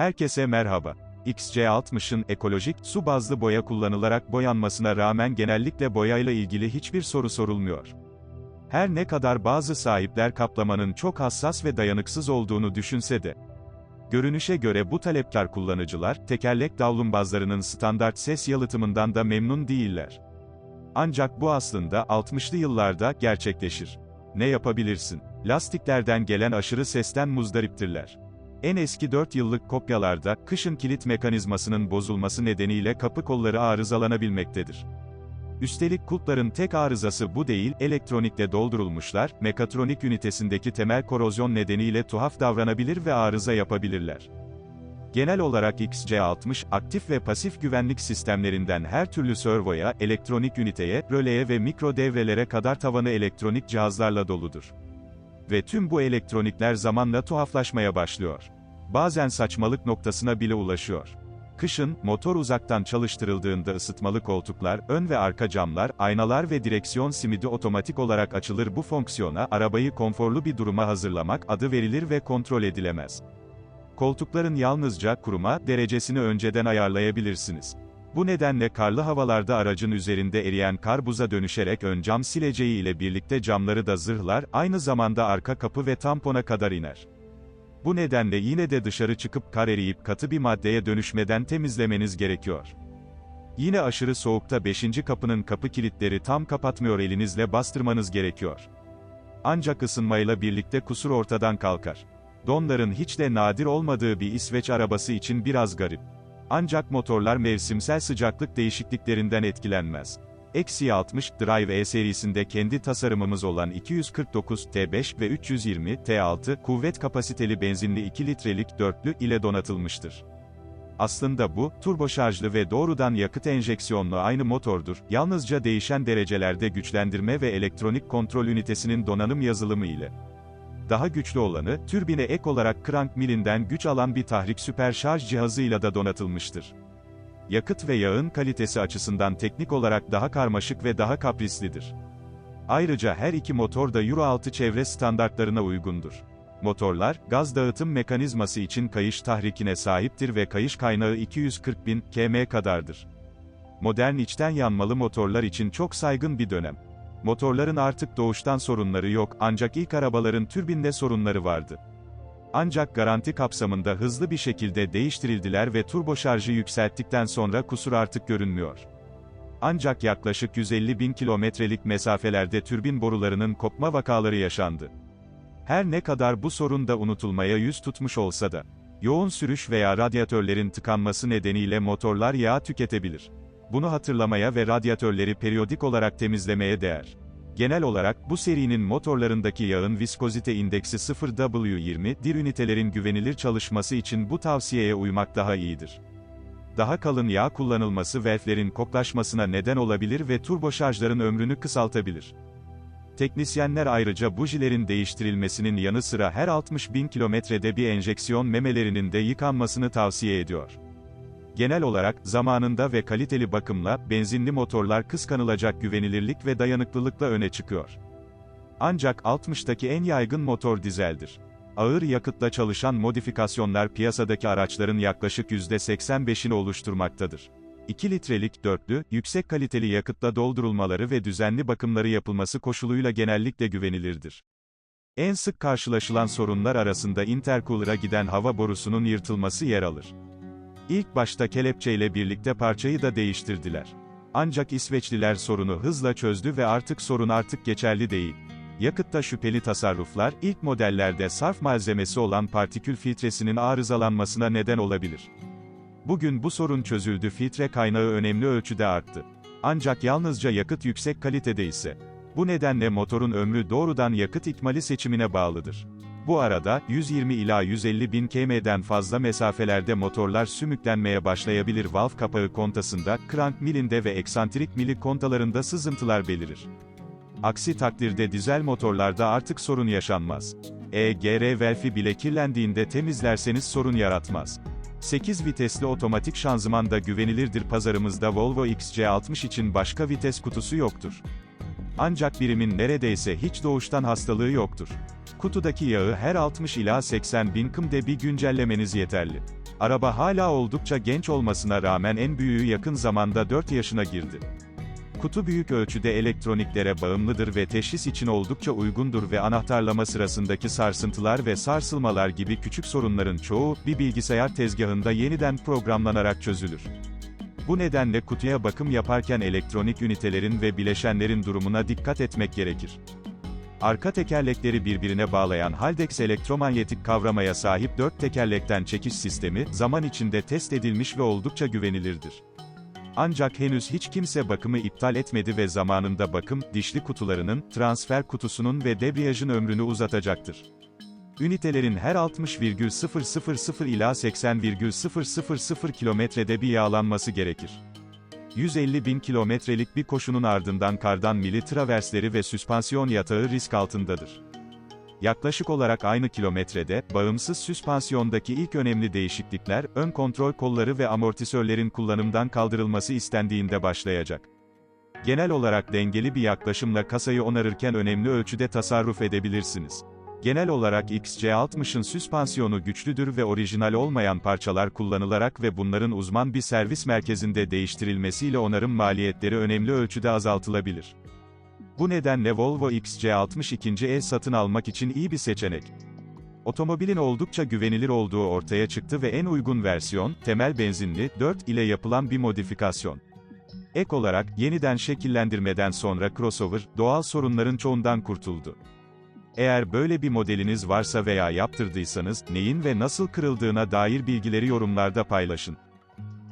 Herkese merhaba. XC60'ın ekolojik, su bazlı boya kullanılarak boyanmasına rağmen genellikle boyayla ilgili hiçbir soru sorulmuyor. Her ne kadar bazı sahipler kaplamanın çok hassas ve dayanıksız olduğunu düşünse de, Görünüşe göre bu talepkar kullanıcılar, tekerlek davlumbazlarının standart ses yalıtımından da memnun değiller. Ancak bu aslında 60'lı yıllarda gerçekleşir. Ne yapabilirsin? Lastiklerden gelen aşırı sesten muzdariptirler. En eski 4 yıllık kopyalarda, kışın kilit mekanizmasının bozulması nedeniyle kapı kolları arızalanabilmektedir. Üstelik kulpların tek arızası bu değil, elektronikle doldurulmuşlar, mekatronik ünitesindeki temel korozyon nedeniyle tuhaf davranabilir ve arıza yapabilirler. Genel olarak XC60, aktif ve pasif güvenlik sistemlerinden her türlü servoya, elektronik üniteye, röleye ve mikro devrelere kadar tavanı elektronik cihazlarla doludur. Ve tüm bu elektronikler zamanla tuhaflaşmaya başlıyor. Bazen saçmalık noktasına bile ulaşıyor. Kışın, motor uzaktan çalıştırıldığında ısıtmalı koltuklar, ön ve arka camlar, aynalar ve direksiyon simidi otomatik olarak açılır bu fonksiyona, arabayı konforlu bir duruma hazırlamak adı verilir ve kontrol edilemez. Koltukların yalnızca kuruma derecesini önceden ayarlayabilirsiniz. Bu nedenle karlı havalarda aracın üzerinde eriyen kar buza dönüşerek ön cam sileceği ile birlikte camları da zırhlar, aynı zamanda arka kapı ve tampona kadar iner. Bu nedenle yine de dışarı çıkıp kar eriyip katı bir maddeye dönüşmeden temizlemeniz gerekiyor. Yine aşırı soğukta 5. kapının kapı kilitleri tam kapatmıyor elinizle bastırmanız gerekiyor. Ancak ısınmayla birlikte kusur ortadan kalkar. Donların hiç de nadir olmadığı bir İsveç arabası için biraz garip. Ancak motorlar mevsimsel sıcaklık değişikliklerinden etkilenmez. Eksi 60 Drive E serisinde kendi tasarımımız olan 249 T5 ve 320 T6 kuvvet kapasiteli benzinli 2 litrelik dörtlü ile donatılmıştır. Aslında bu, turbo şarjlı ve doğrudan yakıt enjeksiyonlu aynı motordur, yalnızca değişen derecelerde güçlendirme ve elektronik kontrol ünitesinin donanım yazılımı ile. Daha güçlü olanı, türbine ek olarak crank milinden güç alan bir tahrik süper şarj cihazıyla da donatılmıştır yakıt ve yağın kalitesi açısından teknik olarak daha karmaşık ve daha kaprislidir. Ayrıca her iki motor da Euro 6 çevre standartlarına uygundur. Motorlar, gaz dağıtım mekanizması için kayış tahrikine sahiptir ve kayış kaynağı 240 bin km kadardır. Modern içten yanmalı motorlar için çok saygın bir dönem. Motorların artık doğuştan sorunları yok, ancak ilk arabaların türbinde sorunları vardı. Ancak garanti kapsamında hızlı bir şekilde değiştirildiler ve turbo şarjı yükselttikten sonra kusur artık görünmüyor. Ancak yaklaşık 150 bin kilometrelik mesafelerde türbin borularının kopma vakaları yaşandı. Her ne kadar bu sorun da unutulmaya yüz tutmuş olsa da, yoğun sürüş veya radyatörlerin tıkanması nedeniyle motorlar yağ tüketebilir. Bunu hatırlamaya ve radyatörleri periyodik olarak temizlemeye değer. Genel olarak, bu serinin motorlarındaki yağın viskozite indeksi 0W20, dir ünitelerin güvenilir çalışması için bu tavsiyeye uymak daha iyidir. Daha kalın yağ kullanılması valflerin koklaşmasına neden olabilir ve turbo şarjların ömrünü kısaltabilir. Teknisyenler ayrıca bujilerin değiştirilmesinin yanı sıra her 60 bin kilometrede bir enjeksiyon memelerinin de yıkanmasını tavsiye ediyor. Genel olarak, zamanında ve kaliteli bakımla, benzinli motorlar kıskanılacak güvenilirlik ve dayanıklılıkla öne çıkıyor. Ancak 60'taki en yaygın motor dizeldir. Ağır yakıtla çalışan modifikasyonlar piyasadaki araçların yaklaşık %85'ini oluşturmaktadır. 2 litrelik dörtlü, yüksek kaliteli yakıtla doldurulmaları ve düzenli bakımları yapılması koşuluyla genellikle güvenilirdir. En sık karşılaşılan sorunlar arasında intercooler'a giden hava borusunun yırtılması yer alır. İlk başta kelepçeyle birlikte parçayı da değiştirdiler. Ancak İsveçliler sorunu hızla çözdü ve artık sorun artık geçerli değil. Yakıtta şüpheli tasarruflar, ilk modellerde sarf malzemesi olan partikül filtresinin arızalanmasına neden olabilir. Bugün bu sorun çözüldü filtre kaynağı önemli ölçüde arttı. Ancak yalnızca yakıt yüksek kalitede ise. Bu nedenle motorun ömrü doğrudan yakıt ikmali seçimine bağlıdır. Bu arada, 120 ila 150 bin km'den fazla mesafelerde motorlar sümüklenmeye başlayabilir valve kapağı kontasında, crank milinde ve eksantrik mili kontalarında sızıntılar belirir. Aksi takdirde dizel motorlarda artık sorun yaşanmaz. EGR valfi bile kirlendiğinde temizlerseniz sorun yaratmaz. 8 vitesli otomatik şanzıman da güvenilirdir pazarımızda Volvo XC60 için başka vites kutusu yoktur. Ancak birimin neredeyse hiç doğuştan hastalığı yoktur. Kutudaki yağı her 60 ila 80 bin kımde bir güncellemeniz yeterli. Araba hala oldukça genç olmasına rağmen en büyüğü yakın zamanda 4 yaşına girdi. Kutu büyük ölçüde elektroniklere bağımlıdır ve teşhis için oldukça uygundur ve anahtarlama sırasındaki sarsıntılar ve sarsılmalar gibi küçük sorunların çoğu, bir bilgisayar tezgahında yeniden programlanarak çözülür. Bu nedenle kutuya bakım yaparken elektronik ünitelerin ve bileşenlerin durumuna dikkat etmek gerekir. Arka tekerlekleri birbirine bağlayan Haldex elektromanyetik kavramaya sahip 4 tekerlekten çekiş sistemi, zaman içinde test edilmiş ve oldukça güvenilirdir. Ancak henüz hiç kimse bakımı iptal etmedi ve zamanında bakım, dişli kutularının, transfer kutusunun ve debriyajın ömrünü uzatacaktır. Ünitelerin her 60,000 ila 80,000 kilometrede bir yağlanması gerekir. 150 bin kilometrelik bir koşunun ardından kardan mili traversleri ve süspansiyon yatağı risk altındadır. Yaklaşık olarak aynı kilometrede, bağımsız süspansiyondaki ilk önemli değişiklikler, ön kontrol kolları ve amortisörlerin kullanımdan kaldırılması istendiğinde başlayacak. Genel olarak dengeli bir yaklaşımla kasayı onarırken önemli ölçüde tasarruf edebilirsiniz. Genel olarak XC60'ın süspansiyonu güçlüdür ve orijinal olmayan parçalar kullanılarak ve bunların uzman bir servis merkezinde değiştirilmesiyle onarım maliyetleri önemli ölçüde azaltılabilir. Bu nedenle Volvo XC60 ikinci el satın almak için iyi bir seçenek. Otomobilin oldukça güvenilir olduğu ortaya çıktı ve en uygun versiyon, temel benzinli, 4 ile yapılan bir modifikasyon. Ek olarak, yeniden şekillendirmeden sonra crossover, doğal sorunların çoğundan kurtuldu. Eğer böyle bir modeliniz varsa veya yaptırdıysanız, neyin ve nasıl kırıldığına dair bilgileri yorumlarda paylaşın.